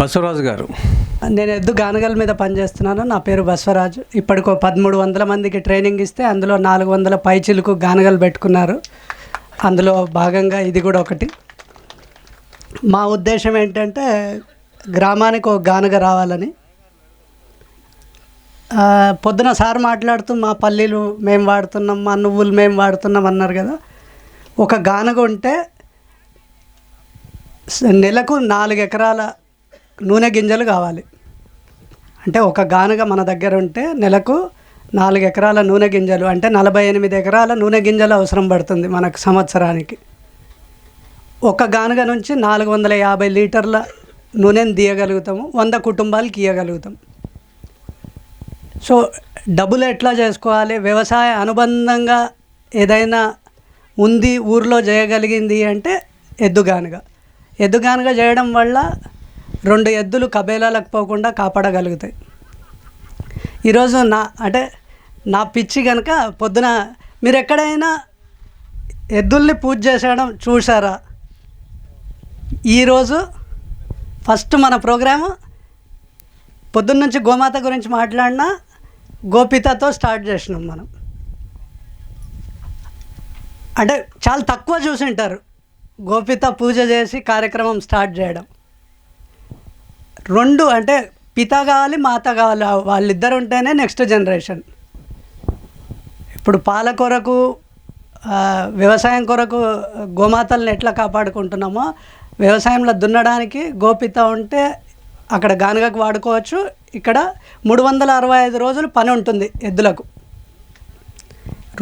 బసవరాజు గారు. నేను ఎద్దు గానగల మీద పనిచేస్తున్నాను. నా పేరు బసవరాజు. ఇప్పటికో పదమూడు వందల మందికి ట్రైనింగ్ ఇస్తే అందులో నాలుగు వందల పైచిలకు గానగలు పెట్టుకున్నారు. అందులో భాగంగా ఇది కూడా ఒకటి. మా ఉద్దేశం ఏంటంటే గ్రామానికి ఒక గానగ రావాలని. పొద్దున సార్ మాట్లాడుతూ మా పల్లీలు మేము వాడుతున్నాం మా నువ్వులు మేము వాడుతున్నాం అన్నారు కదా. ఒక గానగ ఉంటే నెలకు నాలుగు ఎకరాల నూనె గింజలు కావాలి. అంటే ఒక గానుగ మన దగ్గర ఉంటే నెలకు నాలుగు ఎకరాల నూనె గింజలు అంటే నలభై ఎనిమిది ఎకరాల నూనె గింజలు అవసరం పడుతుంది మనకు సంవత్సరానికి. ఒక గానుగ నుంచి నాలుగు వందల యాభై లీటర్ల నూనెను తీయగలుగుతాము వంద కుటుంబాలకి ఇవ్వగలుగుతాం సో డబ్బులు ఎట్లా చేసుకోవాలి? వ్యవసాయ అనుబంధంగా ఏదైనా ఉంది ఊర్లో చేయగలిగింది అంటే ఎద్దుగానుగ ఎద్దుగానుగ చేయడం వల్ల రెండు ఎద్దులు కబేలాలకు పోకుండా కాపాడగలుగుతాయి. ఈరోజు నా అంటే నా పిచ్చి కనుక పొద్దున మీరు ఎక్కడైనా ఎద్దుల్ని పూజ చేసేయడం చూసారా ఈరోజు ఫస్ట్ మన ప్రోగ్రాము పొద్దున్నుంచి గోమాత గురించి మాట్లాడినా గోపితతో స్టార్ట్ చేసినాం మనం. అంటే చాలా తక్కువ చూసింటారు గోపిత పూజ చేసి కార్యక్రమం స్టార్ట్ చేయడం. రెండు అంటే పిత కావాలి మాత కావాలి వాళ్ళిద్దరు ఉంటేనే నెక్స్ట్ జనరేషన్. ఇప్పుడు పాల కొరకు వ్యవసాయం కొరకు గోమాతల్ని ఎట్లా కాపాడుకుంటున్నామో వ్యవసాయంలో దున్నడానికి గోపిత ఉంటే అక్కడ గానుగకు వాడుకోవచ్చు. ఇక్కడ మూడు వందల అరవై ఐదు రోజులు పని ఉంటుంది ఎద్దులకు.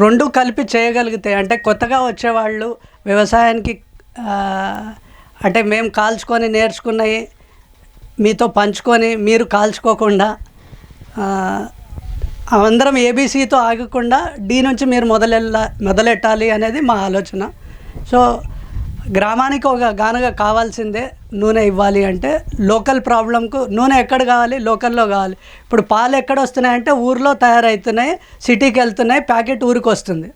రెండు కలిపి చేయగలిగితే అంటే కొత్తగా వచ్చేవాళ్ళు వ్యవసాయానికి అంటే మేము కాల్చుకొని నేర్చుకున్నవి మీతో పంచుకొని మీరు కాల్చుకోకుండా అందరం ఏబీసీతో ఆగకుండా డి నుంచి మీరు మొదలెళ్ళ మొదలెట్టాలి అనేది మా ఆలోచన. సో గ్రామానికి ఒక గానుగా కావాల్సిందే నూనె ఇవ్వాలి అంటే లోకల్ ప్రాబ్లంకు నూనె ఎక్కడ కావాలి? లోకల్లో కావాలి. ఇప్పుడు పాలు ఎక్కడ వస్తున్నాయంటే ఊర్లో తయారవుతున్నాయి సిటీకి వెళ్తున్నాయి ప్యాకెట్ ఊరికి వస్తుంది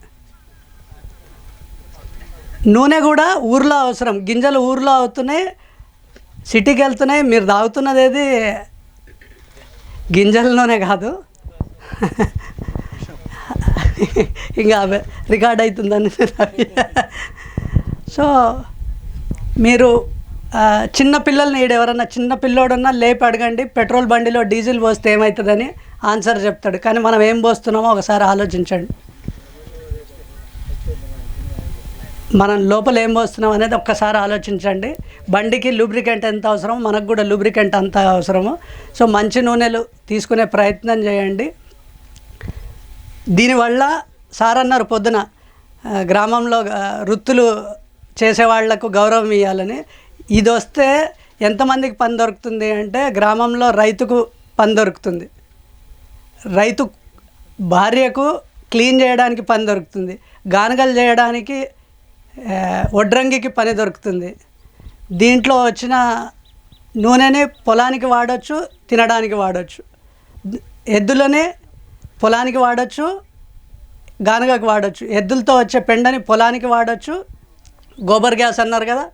నూనె కూడా ఊర్లో అవసరం. గింజలు ఊర్లో అవుతున్నాయి సిటీకి వెళ్తున్నాయి మీరు తాగుతున్నది ఏది గింజల్లోనే కాదు. ఇంకా రికార్డ్ అవుతుందని సో మీరు చిన్న పిల్లల్ని ఈడు ఎవరన్నా చిన్న పిల్లోడన్నా లేపి అడగండి పెట్రోల్ బండిలో డీజిల్ పోస్తే ఏమవుతుందని ఆన్సర్ చెప్తాడు. కానీ మనం ఏం పోస్తున్నామో ఒకసారి ఆలోచించండి. మనం లోపల ఏం పోస్తున్నాం అనేది ఒక్కసారి ఆలోచించండి. బండికి లూబ్రికెంట్ ఎంత అవసరమో మనకు కూడా లూబ్రికెంట్ అంత అవసరమో. సో మంచి నూనెలు తీసుకునే ప్రయత్నం చేయండి. దీనివల్ల సార్ అన్నారు పొద్దున గ్రామంలో వృత్తులు చేసేవాళ్ళకు గౌరవం ఇవ్వాలని ఇది వస్తే ఎంతమందికి పని దొరుకుతుంది అంటే గ్రామంలో రైతుకు పని దొరుకుతుంది. రైతు భార్యకు క్లీన్ చేయడానికి పని దొరుకుతుంది. గానగలు చేయడానికి వడ్రంగికి పని దొరుకుతుంది. దీంట్లో వచ్చిన నూనెని పొలానికి వాడచ్చు తినడానికి వాడచ్చు. ఎద్దులని పొలానికి వాడచ్చు గానుగకు వాడచ్చు. ఎద్దులతో వచ్చే పెండని పొలానికి వాడచ్చు గోబర్ గ్యాస్ అన్నారు కదా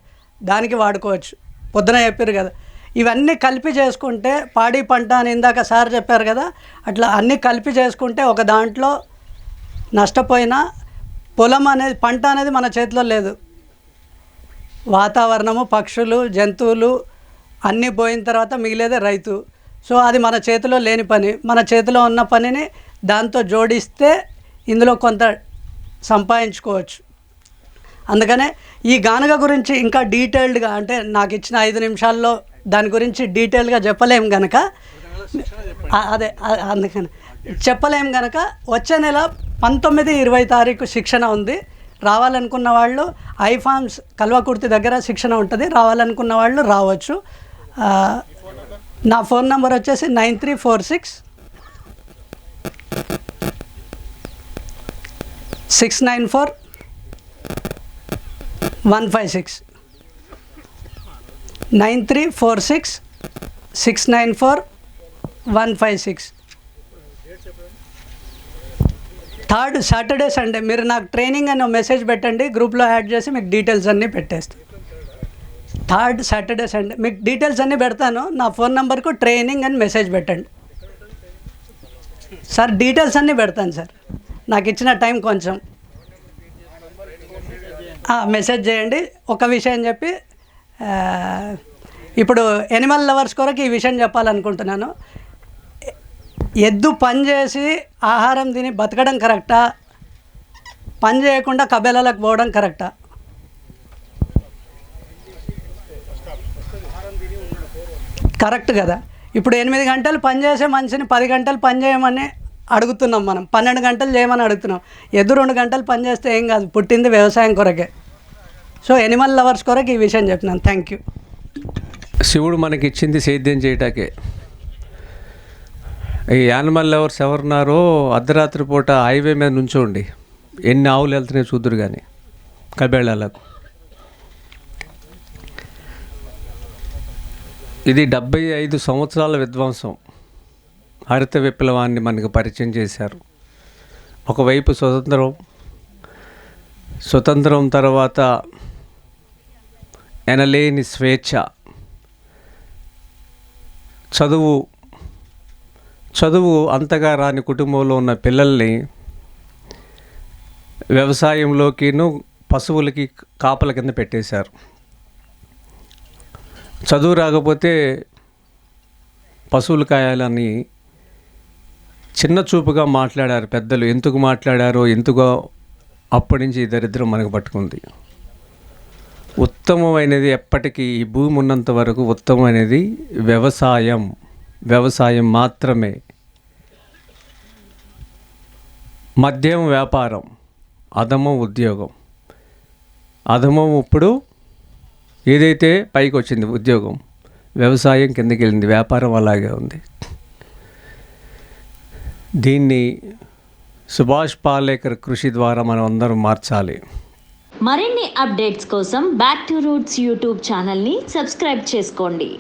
దానికి వాడుకోవచ్చు. పొద్దున చెప్పారు కదా. ఇవన్నీ కలిపి చేసుకుంటే పాడి పంట అని ఇందాక సార్ చెప్పారు కదా అట్లా అన్నీ కలిపి చేసుకుంటే ఒక దాంట్లో నష్టపోయినా పొలం అనేది పంట అనేది మన చేతిలో లేదు. వాతావరణము పక్షులు జంతువులు అన్నీ పోయిన తర్వాత మిగిలేదే రైతు. సో అది మన చేతిలో లేని పని. మన చేతిలో ఉన్న పనిని దాంతో జోడిస్తే ఇందులో కొంత సంపాదించుకోవచ్చు. అందుకనే ఈ గానుగ గురించి ఇంకా డీటెయిల్డ్గా అంటే నాకు ఇచ్చిన ఐదు నిమిషాల్లో దాని గురించి డీటెయిల్గా చెప్పలేము గనక అదే అందుకని చెప్పలేము గనక వచ్చే నెల పంతొమ్మిది ఇరవై తారీఖు శిక్షణ ఉంది. రావాలనుకున్న వాళ్ళు ఐఫామ్స్ కల్వకుర్తి దగ్గర శిక్షణ ఉంటుంది. రావాలనుకున్న వాళ్ళు రావచ్చు. నా ఫోన్ నెంబర్ వచ్చేసి nine three four six six nine four one five six nine three four six six nine four one five six third Saturday Sunday. మీరు నాకు ట్రైనింగ్ అని మెసేజ్ పెట్టండి. గ్రూప్లో యాడ్ చేసి మీకు డీటెయిల్స్ అన్నీ పెట్టేస్తాను థర్డ్ సాటర్డే సండే. మీకు డీటెయిల్స్ అన్నీ పెడతాను. నా ఫోన్ నెంబర్కు ట్రైనింగ్ అని మెసేజ్ పెట్టండి. సార్ డీటెయిల్స్ అన్నీ పెడతాను సార్. నాకు ఇచ్చిన టైం కొంచెం. మెసేజ్ చేయండి. ఒక విషయం చెప్పి ఇప్పుడు ఎనిమల్ లవర్స్ కొరకు ఈ విషయం చెప్పాలనుకుంటున్నాను. ఎద్దు పని చేసి ఆహారం తిని బతకడం కరెక్టా? పని చేయకుండా కబేలాలకు పోవడం కరెక్టా? కరెక్ట్ కదా. ఇప్పుడు ఎనిమిది గంటలు పనిచేసే మనిషిని పది గంటలు పని చేయమని అడుగుతున్నాం మనం. పన్నెండు గంటలు చేయమని అడుగుతున్నాం. ఎద్దు రెండు గంటలు పనిచేస్తే ఏం కాదు. పుట్టింది వ్యవసాయం కొరకే. సో ఎనిమల్ లవర్స్ కొరకు ఈ విషయం చెప్తున్నాను. Thank you. శివుడు మనకి ఇచ్చింది సేద్యం చేయటాకే. ఈ యానిమల్ లవర్స్ ఎవరున్నారో అర్ధరాత్రి పూట హైవే మీద నుంచోండి. ఎన్ని ఆవులు వెళ్తున్నాయో చూద్దరు కానీ కబేళాలకు ఇది డెబ్బై ఐదు సంవత్సరాల విధ్వంసం. హరిత విప్లవాన్ని మనకు పరిచయం చేశారు. ఒకవైపు స్వతంత్రం స్వతంత్రం తర్వాత ఎనలేని స్వేచ్ఛ చదువు చదువు అంతగా రాని కుటుంబంలో ఉన్న పిల్లల్ని వ్యవసాయంలోకిను పశువులకి కాపల కింద పెట్టేశారు. చదువు రాకపోతే పశువులు కాయాలని చిన్న చూపుగా మాట్లాడారు పెద్దలు. ఎందుకు మాట్లాడారో ఎందుకో అప్పటి నుంచి ఈ దరిద్రం మనకు పట్టుకుంది. ఉత్తమమైనది ఎప్పటికీ ఈ భూమి ఉన్నంత వరకు ఉత్తమమైనది వ్యవసాయం. వ్యవసాయం మాత్రమే. మద్యం వ్యాపారం అధమం ఉద్యోగం. అధమం ఇప్పుడు ఏదైతే పైకి వచ్చింది ఉద్యోగం వ్యవసాయం కిందకి వెళ్ళింది వ్యాపారం అలాగే ఉంది. దీన్ని సుభాష్ పాలేకర్ కృషి ద్వారా మనం అందరం మార్చాలి. మరిన్ని అప్డేట్స్ కోసం బ్యాక్ టు రూట్స్ యూట్యూబ్ ఛానల్ని సబ్స్క్రైబ్ చేసుకోండి.